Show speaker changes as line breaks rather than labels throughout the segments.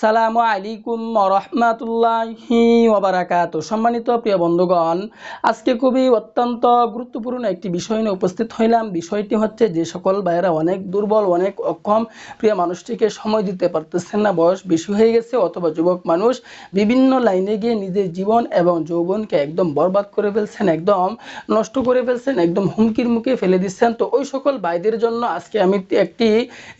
সালামু আলাইকুম রহমাতুল্লাহি ওবারাকাত সম্মানিত প্রিয় বন্ধুগণ, আজকে খুবই অত্যন্ত গুরুত্বপূর্ণ একটি বিষয় নিয়ে উপস্থিত হইলাম। বিষয়টি হচ্ছে যে সকল ভাইয়েরা অনেক দুর্বল, অনেক অক্ষম, প্রিয় মানুষটিকে সময় দিতে পারতেছেন না, বয়স বেশি হয়ে গেছে অথবা যুবক মানুষ বিভিন্ন লাইনে গিয়ে নিজের জীবন এবং যৌবনকে একদম বরবাদ করে ফেলছেন, একদম নষ্ট করে ফেলছেন, একদম হুমকির মুখে ফেলে দিচ্ছেন। তো ওই সকল ভাইদের জন্য আজকে আমি একটি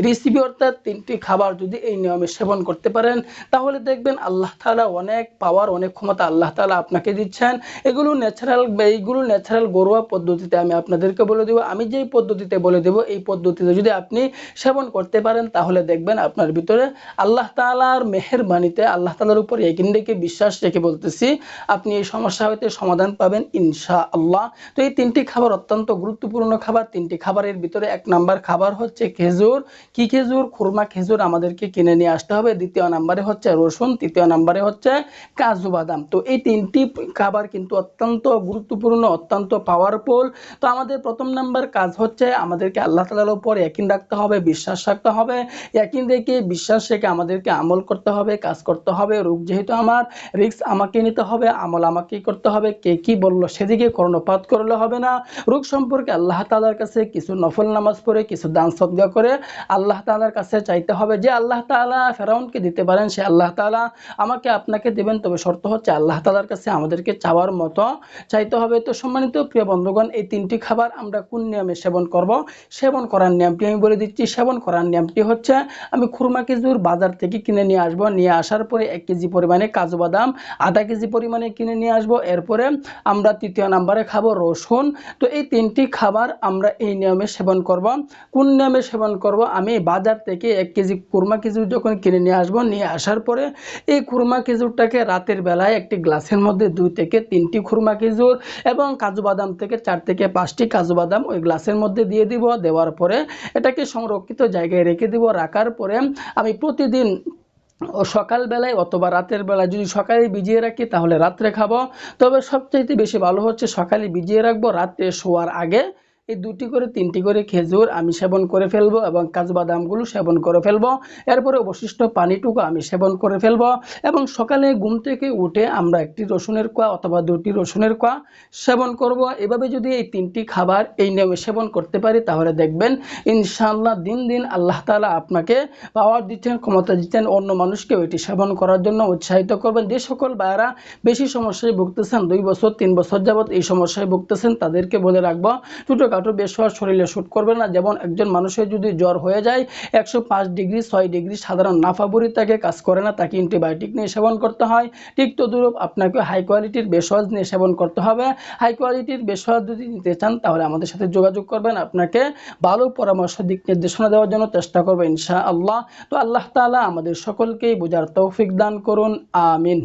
রেসিপি অর্থাৎ তিনটি খাবার যদি এই নিয়মে সেবন করতে পারেন তাহলে দেখবেন আল্লাহ তাআলা অনেক পাওয়ার অনেক ক্ষমতা আল্লাহ তাআলা আপনাকে দিচ্ছেন। এগুলো ন্যাচারাল এইগুলো ন্যাচারাল ঘরোয়া পদ্ধতিতে আমি আপনাদেরকে বলে দেবো। আমি যেই পদ্ধতিতে বলে দেবো, এই পদ্ধতিতে যদি আপনি সেবন করতে পারেন, তাহলে দেখবেন আপনার ভিতরে আল্লাহ তাআলার মেহেরবানিতে, আল্লাহ তাআলার উপর একিন রেখে বিশ্বাস রেখে বলতেছি, আপনি এই সমস্যা হইতে সমাধান পাবেন ইনশা আল্লাহ তো এই তিনটি খাবার অত্যন্ত গুরুত্বপূর্ণ খাবার। তিনটি খাবারের ভিতরে এক নাম্বার খাবার হচ্ছে খেজুর। কি খেজুর? খুরমা খেজুর আমাদেরকে কিনে নিয়ে আসতে হবে। দ্বিতীয় নাম্বারে হচ্ছে রসুন, তৃতীয় নাম্বারে হচ্ছে কাজু বাদাম। তো এই তিনটি খাবার কিন্তু অত্যন্ত গুরুত্বপূর্ণ, অত্যন্ত পাওয়ারফুল তো আমাদের প্রথম নাম্বার কাজ হচ্ছে আমাদেরকে আল্লাহ তালার উপর একিন রাখতে হবে, বিশ্বাস রাখতে হবে। একিন রেখে বিশ্বাস রেখে আমাদেরকে আমল করতে হবে, কাজ করতে হবে। রোগ যেহেতু আমার, রিস্ক আমাকে নিতে হবে, আমল আমাকেই করতে হবে। কে কি বলল সেদিকে কর্ণপাত করলে হবে না। রোগ সম্পর্কে আল্লাহ তালার কাছে কিছু নফল নামাজ পড়ে, কিছু দান সদ্গা করে আল্লাহ তালার কাছে চাইতে হবে যে আল্লাহ তালা ফেরাউনকে দিতে পারেন, সে আল্লাহ তালা আমাকে আপনাকে দেবেন। তবে শর্ত হচ্ছে আল্লাহ তালার কাছে আমাদেরকে চাওয়ার মতো চাইতে হবে। তো সম্মানিত প্রিয় বন্ধুগণ, এই তিনটি খাবার আমরা কোন নিয়মে সেবন করব? সেবন করার নিয়মটি আমি বলে দিচ্ছি। সেবন করার নিয়মটি হচ্ছে, আমি খুরমা খেজুর বাজার থেকে কিনে নিয়ে আসব। নিয়ে আসার পরে এক কেজি পরিমাণে কাজু বাদাম, আধা কেজি পরিমাণে কিনে নিয়ে আসব। এরপরে আমরা তৃতীয় নাম্বারে খাব রসুন। তো এই তিনটি খাবার আমরা এই নিয়মে সেবন করব। কোন নিয়মে সেবন করব? আমি বাজার থেকে এক কেজি কুরমা খেজুর যখন কিনে নিয়ে আসব নিয়ে আসার পরে এই খুরমা খেজুরটাকে রাতের বেলায় একটি গ্লাসের মধ্যে দুই থেকে তিনটি খুরমা খেজুর এবং কাজু বাদাম থেকে চার থেকে পাঁচটি কাজু বাদাম ওই গ্লাসের মধ্যে দিয়ে দিব। দেওয়ার পরে এটাকে সংরক্ষিত জায়গায় রেখে দিব। রাখার পরে আমি প্রতিদিন ও সকালবেলায় অথবা রাতের বেলায় যদি সকালে ভিজিয়ে রাখি তাহলে রাত্রে খাব। তবে সবচাইতে বেশি ভালো হচ্ছে সকালে ভিজিয়ে রাখব। রাত্রে শোয়ার আগে এই দুটি করে, তিনটি করে খেজুর আমি সেবন করে ফেলব এবং কাজু বাদামগুলো সেবন করে ফেলব। এরপরে অবশিষ্ট পানিটুকু আমি সেবন করে ফেলব এবং সকালে ঘুম থেকে উঠে আমরা একটি রসুনের কোয়া অথবা দুটি রসুনের কোয়া সেবন করব। এভাবে যদি এই তিনটি খাবার এই নিয়মে সেবন করতে পারি তাহলে দেখবেন ইনশাআল্লাহ দিন দিন আল্লাহ তালা আপনাকে পাওয়ার দিচ্ছেন, ক্ষমতা দিচ্ছেন, অন্য মানুষকে এটি সেবন করার জন্য উৎসাহিত করবেন। যে সকল ভাইয়েরা বেশি সমস্যায় ভুগতেছেন, দুই বছর, তিন বছর যাবৎ এই সমস্যায় ভুগতেছেন তাদেরকে বলে রাখব ছোটোখাটো বেশওয়ার শরীরে শ্যুট করবে না। যেমন একজন মানুষের যদি জ্বর হয়ে যায়, একশো পাঁচ ডিগ্রি, ছয় ডিগ্রি সাধারণ নাফাবুরি তাকে কাজ করে না, তাকে অ্যান্টিবায়োটিক নিয়ে সেবন করতে হয়। ঠিক তদুরূপ আপনাকে হাই কোয়ালিটির বেশওয়াজ নিয়ে সেবন করতে হবে। হাই কোয়ালিটির বেশওয়াজ যদি নিতে চান, তাহলে আমাদের সাথে যোগাযোগ করবেন। আপনাকে ভালো পরামর্শ, দিক নির্দেশনা দেওয়ার জন্য চেষ্টা করবেন ইনশা আল্লাহ তো আল্লাহ তাআলা আমাদের সকলকেই বোঝার তৌফিক দান করুন। আমিন।